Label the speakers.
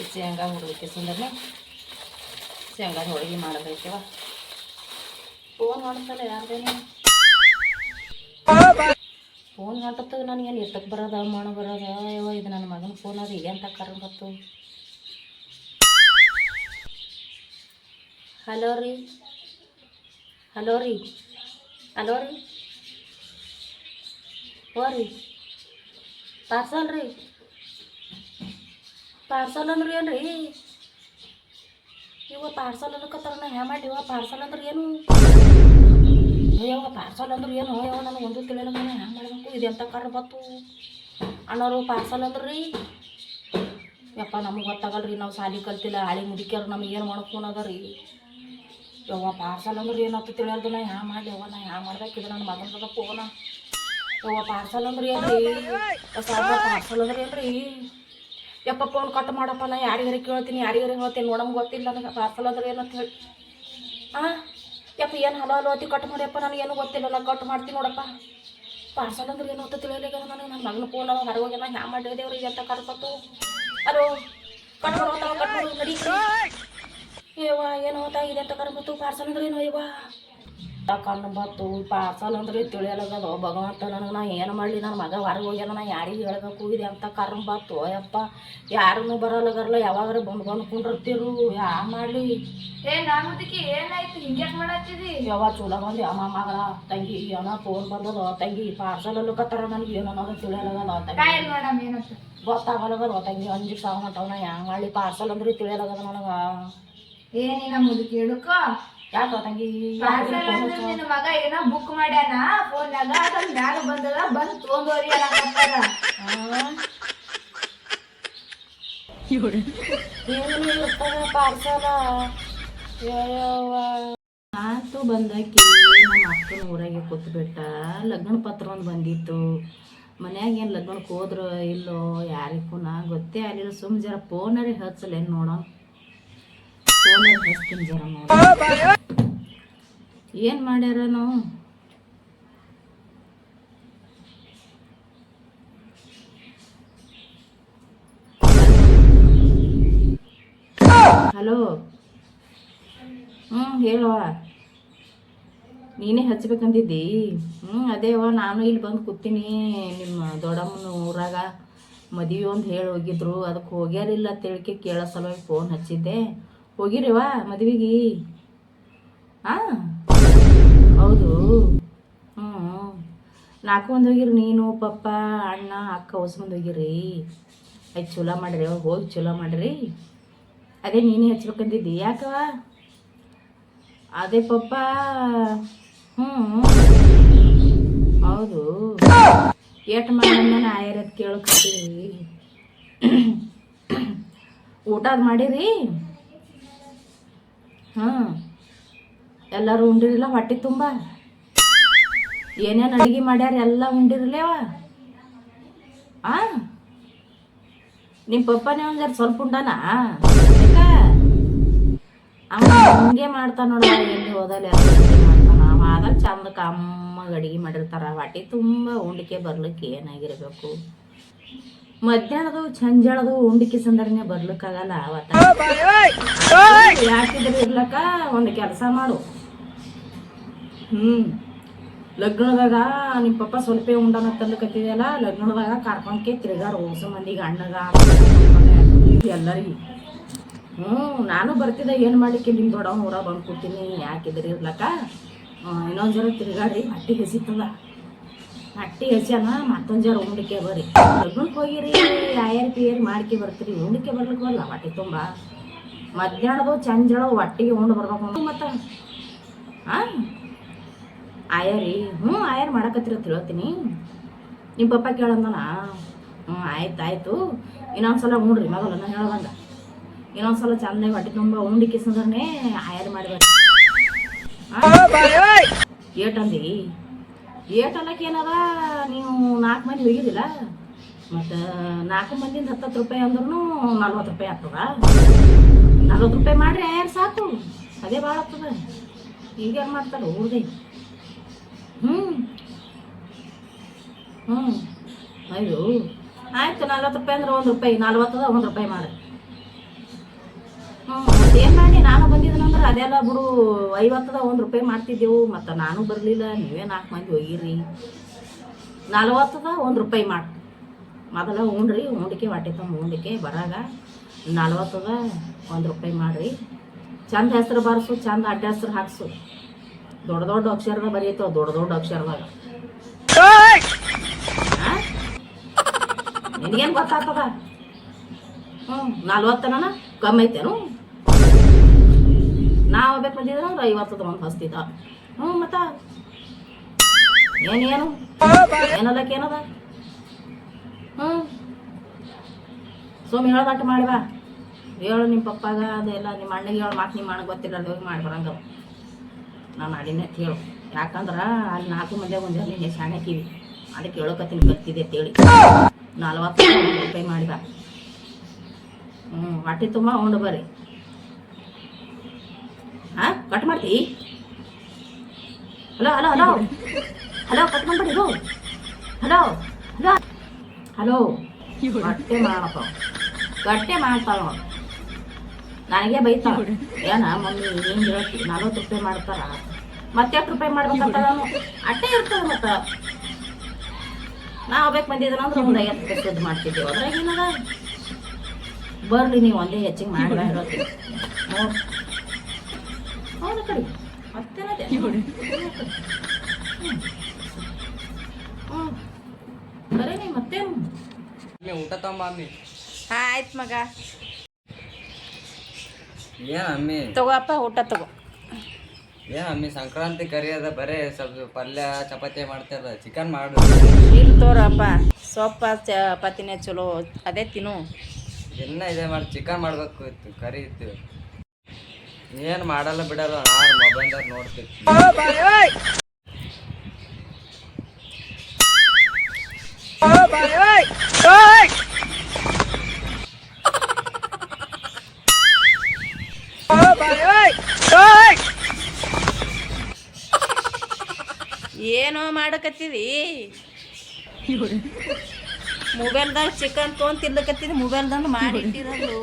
Speaker 1: ಈ ಶೇಂಗಾ ಹುರ್ಲಿಕ್ಕೆ ಸಂದ್ರೆ ಶೇಂಗಾದ ಹೋಳಿಗೆ ಮಾಡಬೇಕವ. ಫೋನ್ ಮಾಡ್ತಲ್ಲ ಯಾರ್ದೇನು ಫೋನ್ ಮಾಡ್ತದ ನನಗೆ, ಏನು ಎಷ್ಟಕ್ಕೆ ಬರೋದ ಮಾಡ ಬರೋದ? ಅಯ್ಯೋ, ಇದು ನನ್ನ ಮಗನ ಫೋನ್, ಅದು ಎಂತ ಕರೆ ಬತ್ತು ಹಲೋ ರೀ? ಹಲೋ ರೀ? ಹಲೋ ರೀ? ಓ ರೀ? ಪಾರ್ಸಲ್ ರೀ? ಪಾರ್ಸಲ್ ಅಂದ್ರೆ ಏನು ರೀ ಇವ ಪಾರ್ಸಲ್ ಅನ್ನಕತ್ತಾರ ನಾ ಹ್ಯಾ ಮಾಡಿ, ಇವ ಪಾರ್ಸಲ್ ಅಂದ್ರೆ ಏನು? ಅಯ್ಯವ ಪಾರ್ಸಲ್ ಅಂದ್ರೆ ಏನು? ಅಯ್ಯವ ನನಗೆ ಒಂದು ತಿಳಿಯಲ್ಲ ನಾನು ಹ್ಯಾಂಗ ಮಾಡಬೇಕು, ಇದು ಎಂಥ ಕಾರ್ ಬತ್ತು? ಅಣ್ಣವರು ಪಾರ್ಸಲ್ ಅಂದ್ರೆ? ರೀ ಯಪ್ಪ, ನಮಗೆ ಗೊತ್ತಾಗಲ್ಲ ರೀ ನಾವು ಸಾಲಿ ಕಲ್ತಿಲ್ಲ ಹಾಳಿ ಮುದುಕ್ಯಾರ, ನಮಗೆ ಏನು ಮಾಡೋಕೆ ಅದ ರೀ ಯವ್ವ, ಪಾರ್ಸಲ್ ಅಂದ್ರೆ ಏನಂತ ತಿಳಿಯೋದು ನಾ ಹ್ಯಾ ಮಾಡಲಿ ಯವ್ವ, ನಾ ಹ್ಯಾ ಮಾಡ್ಬೇಕು, ಇದು ನನ್ನ ಮಗನದ ಫೋನ ಯವ್ವ, ಪಾರ್ಸಲ್ ಅಂದ್ರೆ ಏನು ರೀ ಪಾರ್ಸಲ್ ಅಂದ್ರೆ ಏನು ರೀ ಯಪ್ಪ ಫೋನ್ ಕಟ್ ಮಾಡಪ್ಪ ನಾ, ಯಾರಿಗಾರ ಕೇಳ್ತೀನಿ, ಯಾರಿಗಾರ ಹೇಳ್ತೀನಿ ನೋಡಮ್ ಗೊತ್ತಿಲ್ಲ ನನಗೆ ಪಾರ್ಸಲ್ ಅಂದ್ರೆ ಏನಂತ ಹೇಳಿ. ಹಾಂ ಯಪ್ಪ, ಏನು ಹಲೋ ಹಲೋ ಅತಿ ಕಟ್ ಮಾಡಿಯಪ್ಪ ನನಗೇನು ಗೊತ್ತಿಲ್ಲ ನಾನು ಕಟ್ ಮಾಡ್ತೀನಿ ನೋಡಪ್ಪ. ಪಾರ್ಸಲ್ ಅಂದ್ರೆ ಏನು ಅಂತ ತಿಳಿಯಲಿಲ್ಲ ನನಗೆ, ನನ್ನ ಮಗನ ಫೋನ್ ಅವ ಹೊರಗೋಗ್ಯಾನ ಹ್ಯಾ ಮಾಡಿದೇವ್ರಿ ಅಂತ ಕರ್ಕೊತು? ಅಲೋ ಕಟ್ ಮಾಡ್ತಾವ ಕಟ್ ಮಾಡಿ ನಡಿ ಏವ ಏನು ಹೋತಾ ಇದೆ ಅಂತ ಕರ್ಕೊತು? ಪಾರ್ಸಲ್ ಅಂದ್ರೆ ಏನು ಅಯ್ಯವ ಕಣ್ಣು ಬತ್ತು ಪಾರ್ಸಲ್ ಅಂದ್ರೆ ತಿಳಿಯಲಾಗದ ಭಗವಂತ ನನಗೆ ನಾ ಏನು ಮಾಡಲಿ? ನನ್ನ ಮಗ ಹೊರಗೆ ಹೋಗ್ಯಾನ ನಾ ಯಾರಿಗೆ ಹೇಳಬೇಕು? ಇದೆ ಅಂತ ಕರ್ಮ ಬತ್ತು ಅಯ್ಯಪ್ಪ ಯಾರನ್ನೂ ಬರಲ್ಲಗರಲ್ಲ ಯಾವಾಗಾರ ಬಂದು ಬಂದು ಕುಂಡಿರ್ತಿರು. ಯಾ ಮಾಡಲಿ?
Speaker 2: ಏ ನಾಮುದಕ್ಕೆ ಏನಾಯ್ತು? ಹಿಂಗೆ ಮಾಡತ್ತಿದಿ
Speaker 1: ಯಾವ ಚೂಲ ಬಂದು ಅಮ್ಮ ಮಗ ತಂಗಿ ಏನೋ ಫೋನ್ ಬಂದದ? ತಂಗಿ ಪಾರ್ಸಲ್ ಅಲ್ಲಕತ್ತಾರ ನನಗೆ ಏನೋ ಅನ್ನೋದು ತಿಳಿಯಲಾಗಲ್ಲ ತಂಗಿ.
Speaker 2: ನೋಡಮ್ ಏನಂತ?
Speaker 1: ಗೊತ್ತಾಗಲ್ಲಗದ ತಂಗಿ? ಅಂಜಿಗೆ ಸಾವು ಮಟ್ಟವನ ಹ್ಯಾಂಗ ಮಾಡಲಿ? ಪಾರ್ಸಲ್ ಅಂದ್ರೆ ತಿಳಿಯಲಾಗದ ನನಗೆ.
Speaker 2: ಏನಿನ ಮುದುಕಿ ಹೇಳುಕೋ.
Speaker 1: ಯಾಕ ತಂಗಿ?
Speaker 2: ಪಾರ್ಸಲ್ ಅಂದ್ರೆ ನಿನ್ನ ಮಗ ಏನೋ ಬುಕ್ ಮಾಡ್ಯಾನ ಫೋನ್ಯಾಗ ಅದ್ರ ಮ್ಯಾಗ ಬಂದದ ಬಂದ್ ತೊಗೊಂಡೋರಿ ಅನ್ನಕತ್ತಾರ
Speaker 1: ಪಾರ್ಸಲ ಆತು ಬಂದಾಕಿ ನಮ್ಮ ಅಕ್ಕನ ಊರಾಗೆ ಕೂತ್ಬಿಟ್ಟ. ಲಗ್ನ ಪತ್ರ ಒಂದು ಬಂದಿತ್ತು. ಮನ್ಯಾಗ ಏನು ಲಗ್ನಕ್ಕೆ ಹೋದ್ರು ಇಲ್ಲೋ ಯಾರಿಗೂ ನಾ ಗೊತ್ತೇ ಆಗಲಿಲ್ಲ. ಸುಮ್ ಜರ ಫೋನಲ್ಲಿ ಹಚ್ಚಲೇನು ನೋಡೋ ಫೋನರಿ ಹಚ್ತೀನಿ ಜರ ನೋಡ ಏನು ಮಾಡ್ಯಾರ ನಾವು? ಹಲೋ. ಹ್ಞೂ ಹೇಳುವ ನೀನೇ ಹಚ್ಬೇಕಂತಿದ್ದಿ ಹ್ಞೂ ಅದೇವ ನಾನು ಇಲ್ಲಿ ಬಂದು ಕೂತೀನಿ. ನಿಮ್ಮ ದೊಡ್ಡಮ್ಮನ ಊರಾಗ ಮದುವೆ ಒಂದು ಹೇಳಿ ಹೋಗಿದ್ರು. ಅದಕ್ಕೆ ಹೋಗ್ಯಾರಿಲ್ಲ ತಿಳ್ಕೆ ಕೇಳೋ ಸಲುವಾಗಿ ಫೋನ್ ಹಚ್ಚಿದ್ದೆ. ಹೋಗಿರಿವಾ ಮದ್ವೆಗೆ? ಹಾಂ ಹೌದು. ಹ್ಞೂ ನಾಲ್ಕು ಮಂದಿ ಹೋಗಿರಿ, ನೀನು, ಪಪ್ಪ, ಅಣ್ಣ, ಅಕ್ಕ ಹೊಸ ಮಂದಿ ಹೋಗಿರಿ. ಆಯ್ತು ಚಲೋ ಮಾಡಿರಿ, ಹೋಗಿ ಚಲೋ ಮಾಡಿರಿ. ಅದೇ ನೀನೇ ಹಚ್ಬೇಕಂದಿದ್ದಿ ಯಾಕವ ಅದೇ ಪಪ್ಪ. ಹ್ಞೂ ಹೌದು. ಏಟ್ ನಾನು ಆಯರತ್ ಕೇಳಕತ್ತೀವಿ ಊಟ ಮಾಡಿರಿ? ಹಾಂ ಎಲ್ಲರೂ ಉಂಡಿರಲ್ಲ ಹೊಟ್ಟೆ ತುಂಬ. ಏನೇನು ಅಡುಗೆ ಮಾಡ್ಯಾರ ಎಲ್ಲ ಉಂಡಿರಲೇವ ಆ? ನಿಮ್ಮ ಪಪ್ಪನೇ ಒಂದು ಜರ ಸ್ವಲ್ಪ ಉಂಡಾನ? ಹಂಗೆ ಮಾಡ್ತಾನ ನೋಡ ಎಲ್ಲಿ ಹೋದಲ್ಲಿ ಮಾಡ್ತಾನ. ಅವ ಆದಾಗ ಚಂದ ಕಮ್ಮಗ ಅಡುಗೆ ಮಾಡಿರ್ತಾರ. ಹೊಟ್ಟೆ ತುಂಬ ಉಂಡಿಕೆ ಬರ್ಲಿಕ್ಕೆ ಏನಾಗಿರ್ಬೇಕು? ಮಧ್ಯಾಹ್ನದು ಚಂಜಳದು ಉಂಡಿಕೆ ಸಂದರ್ಭನೇ ಬರ್ಲಿಕ್ಕಾಗಲ್ಲ ಅವತ್ತ. ಯಾಕಿದ್ರೆ ಇರ್ಲಕ್ಕ ಒಂದು ಕೆಲಸ ಮಾಡು. ಹ್ಞೂ ಲಗ್ನದಾಗ ನಿಮ್ಮ ಪಪ್ಪ ಸ್ವಲ್ಪ ಉಂಡನ ತಂದಕತ್ತಿದೆಯಲ್ಲ ಲಗ್ನದಾಗ ಕರ್ಕೊಂಡ್ಕೆ ತಿರ್ಗಾರ ಹೊಸ ಮಂದಿಗೆ ಅಣ್ಣಗ ಎಲ್ಲರಿಗೆ. ಹ್ಞೂ ನಾನು ಬರ್ತಿದ್ದೆ ಏನು ಮಾಡ್ಲಿಕ್ಕೆ ನಿಮ್ಮ ದೊಡ್ಡವನ ಊರಾಗ ಬಂದು ಕೂತೀನಿ ಯಾಕಿದ್ರಿ ಇರ್ಲಕ್ಕ? ಇನ್ನೊಂದು ಜರ ತಿರ್ಗಾಡಿ ಹಟ್ಟಿ ಹೆಸಿತದ ಹಟ್ಟಿ ಹೆಸ್ಯಾನ ಮತ್ತೊಂದು ಜರ ಉಂಡಿಕೆ ಬರ್ರಿ. ಲಗ್ನಕ್ಕೆ ಹೋಗಿರಿ ಆಯರ್ ಪಿಯರ್ ಮಾಡ್ಕೆ ಬರ್ತೀರಿ, ಉಂಡಿಕೆ ಬರ್ಲಿಕ್ಕೆ ಬರಲ್ಲ, ಹೊಟ್ಟೆ ತುಂಬ. ಮಧ್ಯಾಹ್ನದ ಚಂಜಳ ಹೊಟ್ಟಿಗೆ ಉಂಡು ಬರ್ಬೇಕು ಮತ್ತೆ? ಹಾಂ ಆಯರಿ ಹ್ಞೂ ಆಯರ್ ಮಾಡಕತ್ತಿರ ಹೇಳ್ತೀನಿ. ನಿಮ್ಮ ಪಪ್ಪ ಕೇಳಂದನ ಹ್ಞೂ ಆಯ್ತು ಆಯಿತು. ಇನ್ನೊಂದ್ಸಲ ಉಣ್ರಿ ಮಗಲ್ಲ ನಾನು ಹೇಳ್ದಂಗ. ಇನ್ನೊಂದ್ಸಲ ಚಂದಾಗಿ ಹೊಟ್ಟೆ ತುಂಬ ಉಂಡಿ ಕಿಸಂದ್ರೆ ಆಯರ್ ಮಾಡಿ ಏಟಂದಿ ಏಟ್ ಅನ್ನಕ್ಕೆ ಏನದ? ನೀವು ನಾಲ್ಕು ಮಂದಿ ಹೋಗಿದ್ದಿಲ್ಲ? ಮತ್ತು ನಾಲ್ಕು ಮಂದಿಂದ ಹತ್ತತ್ತು ರೂಪಾಯಿ ಅಂದ್ರೂ ನಲ್ವತ್ತು ರೂಪಾಯಿ ಆಗ್ತದ. ನಲ್ವತ್ತು ರೂಪಾಯಿ ಮಾಡ್ರಿ ಆಯರ್ ಸಾಕು. ಅದೇ ಭಾಳ ಆಗ್ತದ. ಈಗೇನು ಮಾಡ್ತಾರೆ? ಊರ್ದೆ ಹ್ಞೂ ಹ್ಞೂ ಅಯ್ಯೋ ಆಯಿತು ನಲ್ವತ್ತು ರೂಪಾಯಿ ಅಂದ್ರೆ ಒಂದು ರೂಪಾಯಿ ನಲ್ವತ್ತದ ಒಂದು ರೂಪಾಯಿ ಮಾಡಿ. ಹ್ಞೂ ಏನು ಮಾಡಿ? ನಾನು ಬಂದಿದ್ದೀನಂದ್ರೆ ಅದೆಲ್ಲ ಬಿಡು ಐವತ್ತದ ಒಂದು ರೂಪಾಯಿ ಮಾಡ್ತಿದ್ದೆವು ಮತ್ತು ನಾನು ಬರಲಿಲ್ಲ ನೀವೇ ನಾಲ್ಕು ಮಂದಿ ಹೋಗಿರಿ. ನಲ್ವತ್ತದ ಒಂದು ರೂಪಾಯಿ ಮಾಡಿ. ಮೊದಲ ಉಂಡ್ರಿ ಉಂಡಿಕೆ ಹೊಟ್ಟೆ ತಮ್ಮ ಉಂಡಿಕೆ ಬರಾಗ. ನಲ್ವತ್ತದ ಒಂದು ರೂಪಾಯಿ ಮಾಡಿರಿ. ಚಂದ ಹೆಸರು ಬಾರಿಸು ಚಂದ ಅಡ್ಡ ಹೆಸರು ಹಾಕ್ಸು. ದೊಡ್ಡ ದೊಡ್ಡ ಅಕ್ಷರದ ಬರೀತಾವ ದೊಡ್ಡ ದೊಡ್ಡ ಅಕ್ಷರದಾಗ. ನಿನಗೇನು ಗೊತ್ತಾಗ್ತದ? ಹ್ಞೂ ನಲ್ವತ್ತನ ಕಮ್ಮಿ ಐತೇನು? ನಾವು ಬೇಕು ಬಂದಿದ್ರೆ ಅಂದ್ರೆ ಐವತ್ತದ ಒಂದು ಹಸ್ತಿದ್ದ ಹ್ಞೂ, ಮತ್ತ? ಏನೇನು ಏನಲ್ಲಕ್ಕೆ ಏನದ? ಹ್ಞೂ. ಸುಮ್ಮ ಹೇಳದಟ್ಟು ಮಾಡಿ ಬಾ ಹೇಳು ನಿಮ್ಮ ಪಪ್ಪಾಗ ಅದೆಲ್ಲ ನಿಮ್ಮ ಅಣ್ಣಗೆ ಹೇಳು ಮಾತು ನಿಮ್ಮ ಅಣ್ಣ ಗೊತ್ತಿಲ್ಲ ಮಾಡಿ ನಾನು ಅಡಿನೇ ಕೇಳು ಯಾಕಂದ್ರೆ ಅಲ್ಲಿ ನಾಲ್ಕು ಮಂದಿ ಒಂದು ನಿನ್ನೆ ಶಾಣೆ ಕಿವಿ ಅದಕ್ಕೆ ಹೇಳೋಕತ್ತೀನಿ ಗೊತ್ತಿದೆ ಅಂತೇಳಿ ನಲ್ವತ್ತು ರೂಪಾಯಿ ಮಾಡಿದ. ಹ್ಞೂ ಹೊಟ್ಟೆ ತುಂಬ ಉಂಡು ಬರ್ರಿ. ಹಾಂ ಕಟ್ ಮಾಡ್ತಿ? Hello hello hello hello cut ಮಾಡ್ಬಿಡಿ ಹಲೋ ಹಲೋ ಹಲೋ ಹಲೋ ಕಟ್ಟೆ ಮಾಡಪ್ಪ ಕಟ್ಟೆ ಮಾಡ್ತಾವ ನನಗೆ ಬೈತಾಳ. ಏನ ಮಮ್ಮಿ ಹಿಂಗೆ ಹೇಳ್ತಿ ನಲ್ವತ್ತು ರೂಪಾಯಿ ಮಾಡ್ತಾರ. ಮತ್ತೆ ಎಷ್ಟು ರೂಪಾಯಿ ಮಾಡ್ಬೇಕಂತ ನಾನು ಅಟ್ಟೆ ಇರ್ತದೆ ಮತ್ತೆ. ನಾವು ಬೇಕು ಬಂದಿದ್ರು ಅಂದ್ರೆ ಒಂದು ಐವತ್ತು ರೂಪಾಯಿ ಸಿದ್ಧ ಮಾಡ್ತಿದ್ದೇವೆ. ಅದ್ರಾಗ ಏನದ? ಬರ್ಲಿ ನೀವು ಒಂದೇ ಹೆಚ್ಚಿಗೆ ಮಾಡಿ ಹೇಳ್ತೀನಿ. ನೋಡಿ. ಹೌದು ಕಡಿ. ಮತ್ತೇನದೆ? ಹ್ಞೂ ಬರೀ ಮತ್ತೇನು?
Speaker 3: ಮಮ್ಮಿ ಊಟ ತಗೊಂಬಿ ಮಮ್ಮಿ
Speaker 1: ಆಯ್ತು ಮಗ.
Speaker 3: ಏನ್ ಅಮ್ಮಿ?
Speaker 1: ತಗೋಪ್ಪ ಊಟ ತಗೋ.
Speaker 3: ಏ ಅಮ್ಮಿ ಸಂಕ್ರಾಂತಿ ಕರಿ ಅದ ಬರೇ ಸ್ವಲ್ಪ ಪಲ್ಯ ಚಪಾತಿ ಮಾಡ್ತಾರ ಚಿಕನ್ ಮಾಡು.
Speaker 1: ಇಲ್ಲಿ ತೋರಪ್ಪ ಸೊಪ್ಪ ಚಪಾತಿನೇ ಚಲೋ ಅದೇ ತಿನ್ನು.
Speaker 3: ಎಲ್ಲ ಇದೆ ಮಾಡಿ ಚಿಕನ್ ಮಾಡ್ಬೇಕು ಇತ್ತು ಕರಿ ಇತ್ತು. ಏನ್ ಮಾಡಲ್ಲ ಬಿಡಲ್ಲ ನಾನು ಮೊಬೈಲ್ದಾಗ ನೋಡ್ತೀವಿ
Speaker 1: ಏನೋ ಮಾಡಕತ್ತೀವಿ ಮೊಬೈಲ್ದಾಗ ಚಿಕನ್ ತೊಗೊಂಡ್ ತಿನ್ಲಕತ್ತಿದ್ ಮೊಬೈಲ್ದಾಗ ಮಾಡಿಟ್ಟಿರೋದು